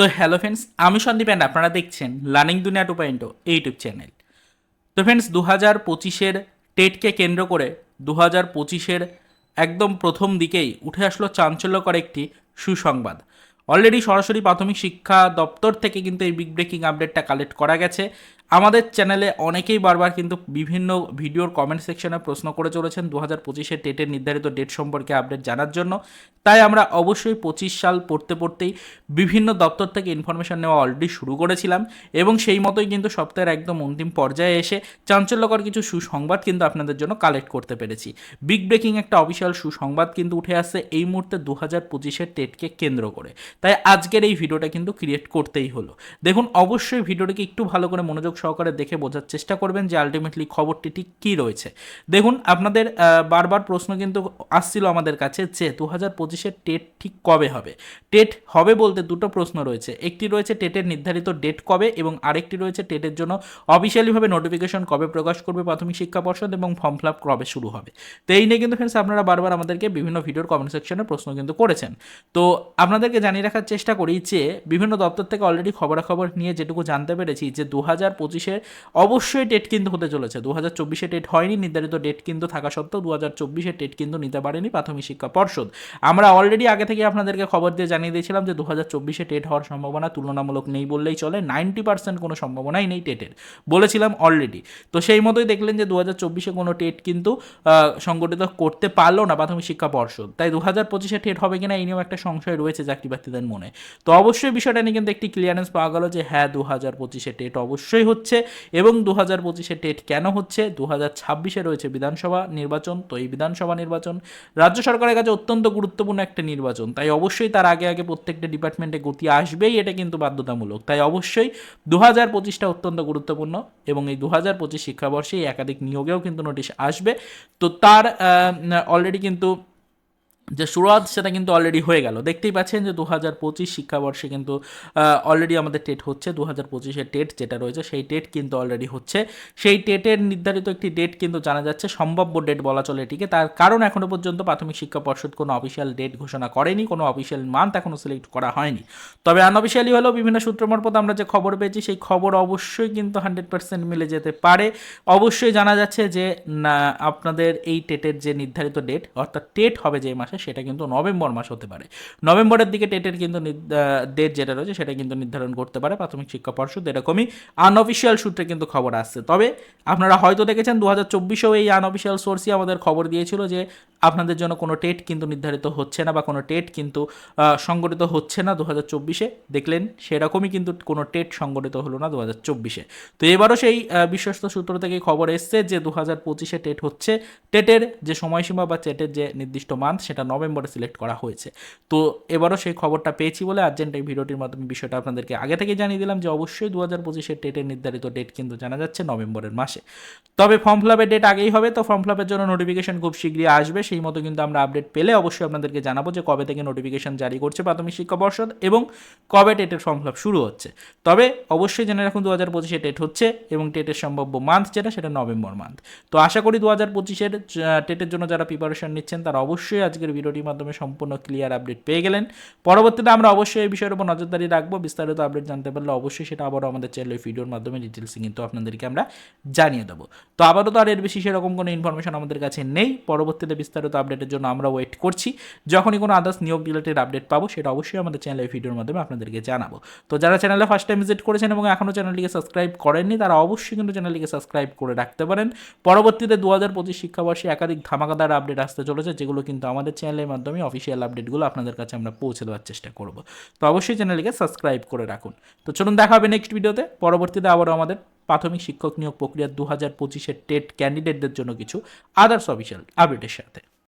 তো hello friends আমি Sandeep and আপনারা দেখছেন learning Duniya two point YouTube channel তো ফ্রেন্ডস দু হাজার পঁচিশের টেটকে কেন্দ্র করে দু হাজার পঁচিশের একদম প্রথম দিকেই উঠে আসলো চাঞ্চল্যকর একটি সুসংবাদ। অলরেডি সরাসরি প্রাথমিক শিক্ষা দপ্তর থেকে কিন্তু এই বিগ ব্রেকিং আপডেটটা কালেক্ট করা গেছে। আমাদের চ্যানেলে অনেকেই বারবার কিন্তু বিভিন্ন ভিডিওর কমেন্ট সেকশনে প্রশ্ন করে চলেছেন দু হাজার পঁচিশের টেটের নির্ধারিত ডেট সম্পর্কে আপডেট জানার জন্য। তাই আমরা অবশ্যই পঁচিশ সাল পড়তে পড়তেই বিভিন্ন দপ্তর থেকে ইনফরমেশন নেওয়া অলরেডি শুরু করেছিলাম এবং সেই মতোই কিন্তু সপ্তাহের একদম অন্তিম পর্যায়ে এসে চাঞ্চল্যকর কিছু সুসংবাদ কিন্তু আপনাদের জন্য কালেক্ট করতে পেরেছি। বিগ ব্রেকিং একটা অফিসিয়াল সুসংবাদ কিন্তু উঠে আসছে এই মুহূর্তে দু হাজার পঁচিশের টেটকে কেন্দ্র করে। তাই আজকের এই ভিডিওটা কিন্তু ক্রিয়েট করতেই হলো। দেখুন, অবশ্যই ভিডিওটাকে একটু ভালো করে মনোযোগ সহকারে দেখে বোঝার চেষ্টা করবেন যে আলটিমেটলি খবরটি ঠিক কী রয়েছে। দেখুন, আপনাদের বারবার প্রশ্ন কিন্তু আসছিল আমাদের কাছে যে দু হাজার পঁচিশের টেট ঠিক কবে হবে? টেট হবে বলতে দুটো প্রশ্ন রয়েছে। একটি রয়েছে টেটের নির্ধারিত ডেট কবে এবং আরেকটি রয়েছে টেটের জন্য অফিসিয়ালিভাবে নোটিফিকেশন কবে প্রকাশ করবে প্রাথমিক শিক্ষা পর্ষদ এবং ফর্ম ফিল আপ কবে শুরু হবে। তো এই নিয়ে কিন্তু ফ্রেন্ডস আপনারা বারবার আমাদেরকে বিভিন্ন ভিডিওর কমেন্ট সেকশনে প্রশ্ন কিন্তু করেছেন। তো আপনাদেরকে জানিয়ে রাখার চেষ্টা করি যে বিভিন্ন দপ্তর থেকে অলরেডি খবরাখবর নিয়ে যেটুকু জানতে পেরেছি যে দু হাজার পঁচিশে অবশ্যই ডেট কিন্তু হতে চলেছে। দু হাজার চব্বিশে ডেট হয়নি, নির্ধারিত ডেট কিন্তু থাকা সত্ত্বেও দু হাজার চব্বিশে ডেট কিন্তু নিতে পারেনি প্রাথমিক শিক্ষা পর্ষদ। আমরা অলরেডি আগে থেকে আপনাদেরকে খবর দিয়ে জানিয়ে দিয়েছিলাম যে দু হাজার চব্বিশে টেট হওয়ার সম্ভাবনা তুলনামূলক নেই বললেই চলে, নাইনটি পার্সেন্ট কোনো সম্ভাবনাই নেই টেটের বলেছিলাম অলরেডি তো সেই মতোই দেখলেন যে দু হাজার চব্বিশে কোনো টেট কিন্তু সংগঠিত করতে পারল না প্রাথমিক শিক্ষা পর্ষদ। তাই দু হাজার পঁচিশে টেট হবে কিনা এই নিয়েও একটা সংশয় রয়েছে চাকরি প্রার্থীদের মনে। তো অবশ্যই বিষয়টা নিয়ে কিন্তু একটি ক্লিয়ারেন্স পাওয়া গেল যে হ্যাঁ দু হাজার পঁচিশে টেট অবশ্যই হচ্ছে। এবং দু হাজার পঁচিশে টেট কেন হচ্ছে? দু হাজার ছাব্বিশে রয়েছে বিধানসভা নির্বাচন, তো এই বিধানসভা নির্বাচন রাজ্য সরকারের কাছে অত্যন্ত গুরুত্বপূর্ণ একটা নির্বাচন। তাই অবশ্যই তার আগে আগে প্রত্যেকটা ডিপার্টমেন্টে গতি আসবেই, এটা কিন্তু বাধ্যতামূলক। তাই অবশ্যই দু হাজার পঁচিশটা অত্যন্ত গুরুত্বপূর্ণ এবং এই দু হাজার পঁচিশ শিক্ষাবর্ষে একাধিক নিয়োগেও কিন্তু নোটিশ আসবে। তো তার অলরেডি কিন্তু যে শুরুয়াত সেটা কিন্তু অলরেডি হয়ে গেল। দেখতেই পাচ্ছেন যে দু হাজার পঁচিশ শিক্ষাবর্ষে কিন্তু অলরেডি আমাদের টেট হচ্ছে দু হাজার পঁচিশের টেট যেটা রয়েছে, সেই টেট কিন্তু অলরেডি হচ্ছে। সেই টেটের নির্ধারিত একটি ডেট কিন্তু জানা যাচ্ছে, সম্ভাব্য ডেট বলা চলে এটিকে। তার কারণ এখনও পর্যন্ত প্রাথমিক শিক্ষা পর্ষদ কোনো অফিসিয়াল ডেট ঘোষণা করেনি, কোনো অফিসিয়াল মান্থ এখনও সিলেক্ট করা হয়নি। তবে আনঅফিসিয়ালি হলেও বিভিন্ন সূত্র মারফত আমরা যে খবর পেয়েছি, সেই খবর অবশ্যই কিন্তু হান্ড্রেড পার্সেন্ট মিলে যেতে পারে। অবশ্যই জানা যাচ্ছে যে, না, আপনাদের এই টেটের যে নির্ধারিত ডেট অর্থাৎ টেট হবে যে মাসে সেটা কিন্তু নভেম্বর মাস হতে পারে। নভেম্বরের দিকে টেটের কিন্তু ডেট যেটা রয়েছে সেটা কিন্তু নির্ধারণ করতে পারে প্রাথমিক শিক্ষা পর্ষদ এরকমই আনঅফিসিয়াল সূত্রে কিন্তু খবর আসছে। তবে আপনারা হয়তো দেখেছেন দু হাজার চব্বিশেও এই আনঅফিসিয়াল সোর্সই আমাদের খবর দিয়েছিল যে আপনাদের জন্য কোনো টেট কিন্তু নির্ধারিত হচ্ছে না বা কোনো টেট কিন্তু সংগঠিত হচ্ছে না দু হাজার চব্বিশে। দেখলেন সেরকমই কিন্তু কোনো টেট সংগঠিত হলো না দু হাজার চব্বিশে। তো এবারও সেই বিশ্বস্ত সূত্র থেকে খবর এসছে যে দু হাজার পঁচিশে টেট হচ্ছে। টেটের যে সময়সীমা বা টেটের যে নির্দিষ্ট মান্থ, সেটা নভেম্বরে সিলেক্ট করা হয়েছে। তো এবারও সেই খবরটা পেয়েছি বলে আর্জেন্ট এই ভিডিওটির মাধ্যমে বিষয়টা আপনাদেরকে আগে থেকে জানিয়ে দিলাম যে অবশ্যই দু হাজার পঁচিশের টেটের নির্ধারিত ডেট কিন্তু জানা যাচ্ছে নভেম্বরের মাসে। তবে ফর্ম ফিলাপের ডেট আগেই হবে, তো ফর্ম ফিলাপের জন্য নোটিফিকেশন খুব শীঘ্রই আসবে। সেই মতো কিন্তু আমরা আপডেট পেলে অবশ্যই আপনাদেরকে জানাব যে কবে থেকে নোটিফিকেশন জারি করছে প্রাথমিক শিক্ষা পর্ষদ এবং কবে টেটের ফর্ম ফিলাপ শুরু হচ্ছে। তবে অবশ্যই জেনে রাখুন দু হাজার পঁচিশে টেট হচ্ছে এবং টেটের সম্ভাব্য মান্থ যেটা সেটা নভেম্বর মান্থ তো আশা করি দু হাজার পঁচিশের টেটের জন্য যারা প্রিপারেশন নিচ্ছেন তারা অবশ্যই আজকের ভিডিওটির মাধ্যমে সম্পূর্ণ ক্লিয়ার আপডেট পেয়ে গেলেন। পরবর্তীতে আমরা অবশ্যই এই বিষয়ের উপর নজরদারি রাখব। বিস্তারিত আপডেট জানতে পারলে অবশ্যই সেটা আবারও আমাদের চ্যানেল ভিডিওর মাধ্যমে ডিটেলসে কিন্তু আপনাদেরকে আমরা জানিয়ে দেবো। তো আবারও তো আর এর বেশি সেরকম কোনো ইনফরমেশন আমাদের কাছে নেই। পরবর্তীতে বিস্তারিত আপডেটের জন্য আমরা ওয়েট করছি। যখনই কোনো আদার্স নিয়োগ রিলেটেড আপডেট পাবো, সেটা অবশ্যই আমাদের চ্যানেলের ভিডিওর মাধ্যমে আপনাদেরকে জানাব। তো যারা চ্যানেলে ফার্স্ট টাইম ভিজিট করেছেন এবং এখনও চ্যানেলটিকে সাবস্ক্রাইব করেননি, তারা অবশ্যই কিন্তু চ্যানেলটিকে সাবস্ক্রাইব করে রাখতে পারেন। পরবর্তীতে দু হাজার পঁচিশ শিক্ষাবর্ষে একাধিক ধামাকাদার আপডেট আসতে চলেছে, যেগুলো কিন্তু আমাদের চ্যানেলের মাধ্যমে অফিসিয়াল আপডেটগুলো আপনাদের কাছে আমরা পৌঁছে দেওয়ার চেষ্টা করব। তো অবশ্যই চ্যানেলটিকে সাবস্ক্রাইব করে রাখুন। তো চলুন দেখা হবে নেক্সট ভিডিওতে পরবর্তীতে আবারও আমাদের প্রাথমিক শিক্ষক নিয়োগ প্রক্রিয়া দু হাজার পঁচিশের টেট ক্যান্ডিডেটদের জন্য কিছু আদার্স অফিসিয়াল আপডেটের সাথে।